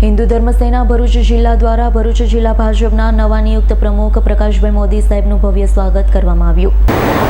હિન્દુ ધર્મ સેના ભરૂચ જિલ્લા દ્વારા ભરૂચ જિલ્લા ભાજપના નવા નિયુક્ત પ્રમુખ પ્રકાશભાઈ મોદી સાહેબનું ભવ્ય સ્વાગત કરવામાં આવ્યું.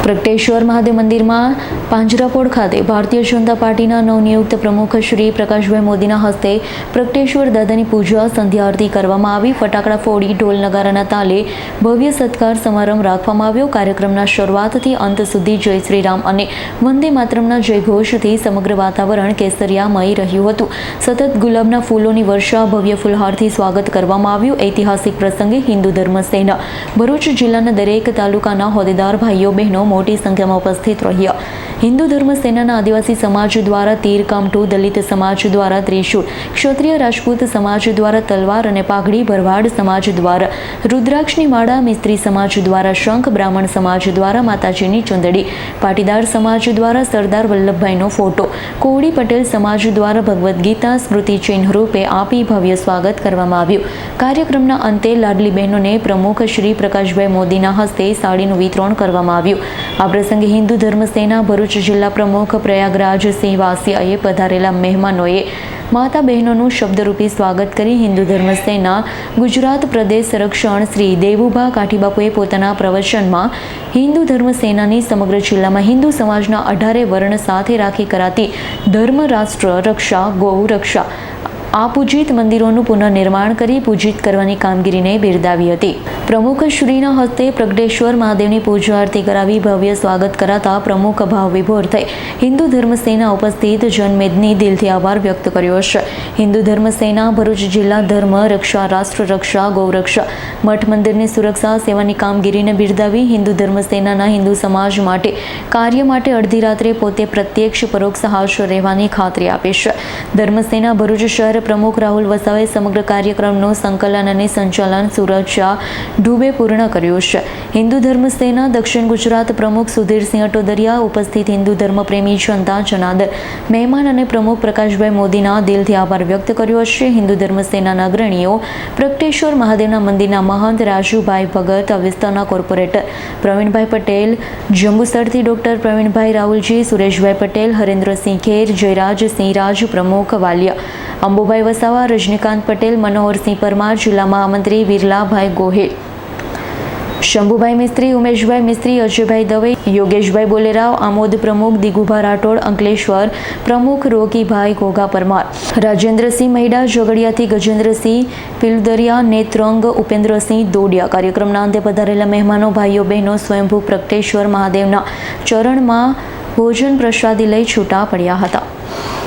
પ્રગટેશ્વર મહાદેવ મંદિરમાં પાંજરાપોળ ખાતે ભારતીય જનતા પાર્ટીના નવનિયુક્ત પ્રમુખ શ્રી પ્રકાશભાઈ મોદીના હસ્તે પ્રગટેશ્વર દાદાની પૂજા સંધ્યા આરતી કરવામાં આવી. ફટાકડા ફોડી, ઢોલ નગારાના તાલે ભવ્ય સત્કાર સમારંભ રાખવામાં આવ્યો. કાર્યક્રમના શરૂઆતથી અંત સુધી જય શ્રી રામ અને વંદે માતરમના જયઘોષથી સમગ્ર વાતાવરણ કેસરિયામય રહ્યું હતું. સતત ગુલાબના ફૂલોની વર્ષા ભવ્ય ફુલહારથી સ્વાગત કરવામાં આવ્યું. ઐતિહાસિક પ્રસંગે હિન્દુ ધર્મ સેના ભરૂચ જિલ્લાના દરેક તાલુકાના હોદ્દેદાર ભાઈઓ, બહેનો મોટી સંખ્યામાં ઉપસ્થિત રહ્યા. હિન્દુ ધર્મ સેનાના આદિવાસી સમાજ દ્વારા તીર કામઠું દલિત સમાજ દ્વારા ત્રિશુળ, ક્ષત્રિય રાજપૂત સમાજ દ્વારા તલવાર અને પાઘડી, ભરવાડ સમાજ દ્વારા, રુદ્રાક્ષની માળા, મિસ્ત્રી સમાજ દ્વારા, શંખ બ્રાહ્મણ સમાજ દ્વારા, માતાજીની ચુંદડી, પાટીદાર સમાજ દ્વારા, સરદાર વલ્લભભાઈનો ફોટો, કોળી પટેલ સમાજ દ્વારા, ભગવદ્ ગીતા, સ્મૃતિ ચિહ્ન રૂપે આપી ભવ્ય સ્વાગત કરવામાં આવ્યું. કાર્યક્રમના અંતે લાડલી બહેનોને પ્રમુખ શ્રી પ્રકાશભાઈ મોદીના હસ્તે સાડીનું વિતરણ કરવામાં આવ્યું. આ પ્રસંગે હિન્દુ ધર્મ સેના ભરૂચ જિલ્લા પ્રમુખ પ્રયાગરાજ વાસિયાએ પધારેલા મહેમાનોએ માતા બહેનોનું શબ્દરૂપી સ્વાગત કરી હિન્દુ ધર્મ સેના, ગુજરાત પ્રદેશ સંરક્ષણ શ્રી દેવુભા કાઠીબાપુએ પોતાના પ્રવચનમાં હિન્દુ ધર્મ સેનાની સમગ્ર જિલ્લામાં હિન્દુ સમાજના અઢારે વર્ણ સાથે રાખી કરાતી ધર્મ, રાષ્ટ્ર, રક્ષા, ગૌ, રક્ષા આ પૂજિત મંદિરોનું પુનઃનિર્માણ કરી પૂજિત કરવાની કામગીરીને બિરદાવી હતી. પ્રમુખ શ્રીના હસ્તે પ્રગટેશ્વર મહાદેવની પૂજા આરતી કરાવી ભવ્ય સ્વાગત કરાતા પ્રમુખ ભાવ વિભોર થઈ. હિન્દુ ધર્મ સેના ઉપસ્થિત જનમેદની દિલથી આભાર વ્યક્ત કર્યો છે. હિન્દુ ધર્મ સેના, ભરૂચ જિલ્લા ધર્મ, રક્ષા, રાષ્ટ્ર રક્ષા ગૌરક્ષા મઠ મંદિરની સુરક્ષા સેવાની કામગીરીને બિરદાવી હિન્દુ ધર્મ સેનાના હિન્દુ સમાજ માટે કાર્ય માટે અડધી રાત્રે પોતે પ્રત્યક્ષ પરોક્ષ હાજર રહેવાની ખાતરી આપી છે. ધર્મસેના ભરૂચ શહેર પ્રમુખ રાહુલ વસાવે સમગ્ર કાર્યક્રમનું સંકલન અને સંચાલન સુરક્ષા ડૂબે પૂર્ણ કર્યું છે. હિન્દુ ધર્મ સેના દક્ષિણ ગુજરાત પ્રમુખ સુધીરસિંહ અટોદરિયા, ઉપસ્થિત હિન્દુ ધર્મ પ્રેમી જનતા જનાદર મહેમાન અને પ્રમુખ પ્રકાશભાઈ મોદીના દિલથી આભાર વ્યક્ત કર્યો છે. હિન્દુ ધર્મ સેનાના અગ્રણીઓ પ્રગટેશ્વર મહાદેવના મંદિરના મહંત રાજુભાઈ ભગત વિસ્તારના કોર્પોરેટર પ્રવીણભાઈ પટેલ, જંબુસરથી ડોક્ટર પ્રવીણભાઈ રાહુલજી, સુરેશભાઈ પટેલ, હરેન્દ્રસિંહ ખેર જયરાજસિંહ રાજ પ્રમુખ વાલિયા અંબુભાઈ વસાવા, રજનીકાંત પટેલ, મનોહરસિંહ પરમાર, જિલ્લા મહામંત્રી વિરલાભાઈ ગોહિલ. શંભુભાઈ મિસ્ત્રી, ઉમેશભાઈ મિસ્ત્રી, અજયભાઈ દવે, યોગેશભાઈ બોલેરાવ, આમોદ પ્રમુખ દિગુભા રાઠોડ, અંકલેશ્વર પ્રમુખ રોકીભાઈ ઘોઘા પરમાર. રાજેન્દ્રસિંહ મહિડા ઝઘડિયાથી ગજેન્દ્રસિંહ પિલદરિયા, નેત્રંગ ઉપેન્દ્રસિંહ દોડિયા. કાર્યક્રમના અંતે પધારેલા મહેમાનો, ભાઈઓ, બહેનો, સ્વયંભૂ પ્રગટેશ્વર મહાદેવના ચરણમાં ભોજન પ્રસાદી લઈ છૂટા પડ્યા હતા.